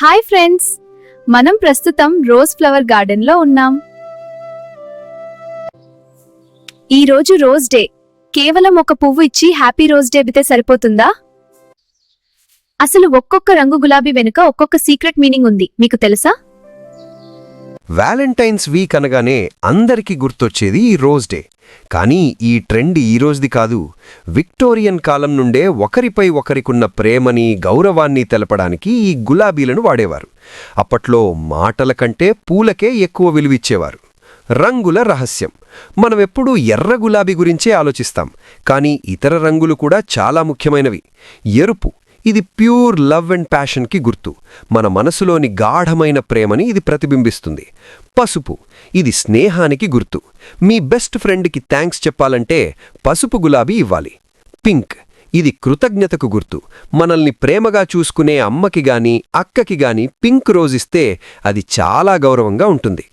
Hi friends మనం ప్రస్తుతం rose flower గార్డెన్లో ఉన్నాం. ఈ రోజు రోజ్ డే. కేవలం ఒక పువ్వు ఇచ్చి హ్యాపీ రోజ్ డే బితే సరిపోతుందా? అసలు ఒక్కొక్క రంగు గులాబీ వెనుక ఒక్కొక్క సీక్రెట్ మీనింగ్ ఉంది మీకు తెలుసా? వ్యాలంటైన్స్ వీక్ అనగానే అందరికీ గుర్తొచ్చేది ఈ రోజ్ డే. కానీ ఈ ట్రెండ్ ఈ రోజుది కాదు. విక్టోరియన్ కాలం నుండే ఒకరిపై ఒకరికున్న ప్రేమని గౌరవాన్ని తెలపడానికి ఈ గులాబీలను వాడేవారు. అప్పట్లో మాటల కంటే పూలకే ఎక్కువ విలువిచ్చేవారు. రంగుల రహస్యం. మనమెప్పుడూ ఎర్ర గులాబీ గురించే ఆలోచిస్తాం. కానీ ఇతర రంగులు కూడా చాలా ముఖ్యమైనవి. ఎరుపు. ఇది ప్యూర్ లవ్ అండ్ ప్యాషన్కి గుర్తు. మన మనసులోని గాఢమైన ప్రేమని ఇది ప్రతిబింబిస్తుంది. పసుపు ఇది స్నేహానికి గుర్తు. మీ బెస్ట్ ఫ్రెండ్కి థ్యాంక్స్ చెప్పాలంటే పసుపు గులాబీ ఇవ్వాలి. పింక్ ఇది కృతజ్ఞతకు గుర్తు. మనల్ని ప్రేమగా చూసుకునే అమ్మకి గాని అక్కకి గాని పింక్ రోజిస్తే అది చాలా గౌరవంగా ఉంటుంది.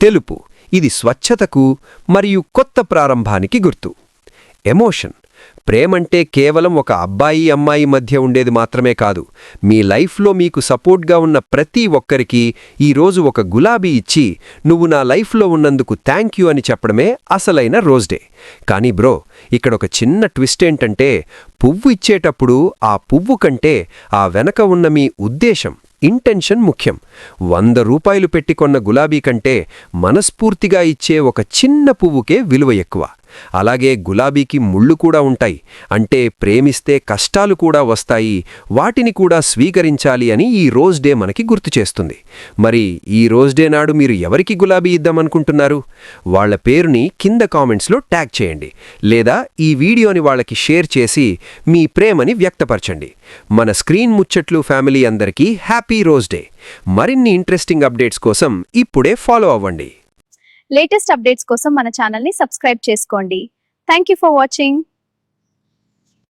తెలుపు ఇది స్వచ్ఛతకు మరియు కొత్త ప్రారంభానికి గుర్తు. ఎమోషన్ ప్రేమంటే కేవలం ఒక అబ్బాయి అమ్మాయి మధ్య ఉండేది మాత్రమే కాదు. మీ లైఫ్లో మీకు సపోర్ట్గా ఉన్న ప్రతి ఒక్కరికి ఈరోజు ఒక గులాబీ ఇచ్చి నువ్వు నా లైఫ్లో ఉన్నందుకు థ్యాంక్ యూ అని చెప్పడమే అసలైన రోజ్ డే. కానీ బ్రో ఇక్కడ ఒక చిన్న ట్విస్ట్ ఏంటంటే పువ్వు ఇచ్చేటప్పుడు ఆ పువ్వు కంటే ఆ వెనక ఉన్న మీ ఉద్దేశం ఇంటెన్షన్ ముఖ్యం. వంద రూపాయలు పెట్టి కొన్న గులాబీ కంటే మనస్ఫూర్తిగా ఇచ్చే ఒక చిన్న పువ్వుకే విలువ ఎక్కువ. అలాగే గులాబీకి ముళ్ళు కూడా ఉంటాయి. అంటే ప్రేమిస్తే కష్టాలు కూడా వస్తాయి. వాటిని కూడా స్వీకరించాలి అని ఈ రోజ్ డే మనకి గుర్తు చేస్తుంది. మరి ఈ రోజ్ డే నాడు మీరు ఎవరికి గులాబీ ఇద్దామనుకుంటున్నారు? వాళ్ళ పేరుని కింద కామెంట్స్లో ట్యాగ్ చేయండి. లేదా ఈ వీడియోని వాళ్ళకి షేర్ చేసి మీ ప్రేమని వ్యక్తపరచండి. మన స్క్రీన్ ముచ్చట్లు ఫ్యామిలీ అందరికీ హ్యాపీ రోజ్ డే. మరిన్ని ఇంట్రెస్టింగ్ అప్డేట్స్ కోసం ఇప్పుడే ఫాలో అవ్వండి. లేటెస్ట్ అప్డేట్స్ కోసం మన ఛానల్ని సబ్స్క్రైబ్ చేసుకోండి. Thank you for watching